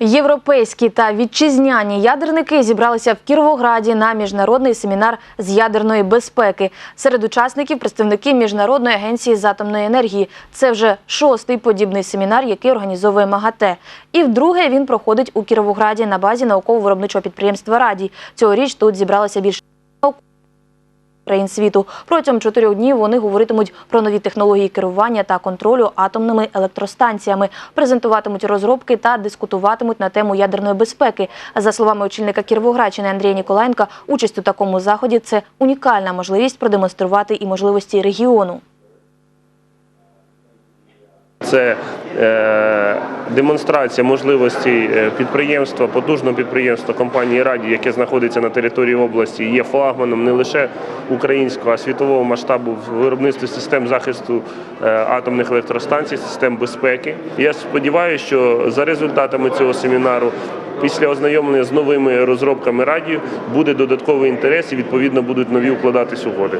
Європейські та вітчизняні ядерники зібралися в Кіровограді на міжнародний семінар з ядерної безпеки. Серед учасників представники міжнародної агенції з атомної енергії. Це вже шостий подібний семінар, який організовує МАГАТЕ. І вдруге він проходить у Кіровограді на базі науково-виробничого підприємства Раді. Цьогоріч тут зібралося більше країн світу. Протягом чотирьох днів вони говоритимуть про нові технології керування та контролю атомними електростанціями, презентуватимуть розробки та дискутуватимуть на тему ядерної безпеки. За словами очільника Кіровоградщини Андрія Ніколаєнка, участь у такому заході це унікальна можливість продемонструвати і можливості регіону. Це е, демонстрація можливостей е, підприємства, потужного підприємства компанії Раді, яке знаходиться на території області, є флагманом не лише українського, а світового масштабу в виробництві систем захисту е, атомних електростанцій, систем безпеки. Я сподіваюся, що за результатами цього семінару. Після ознайомлення з новими розробками радію буде додатковий інтерес і відповідно будуть нові укладатись угоди.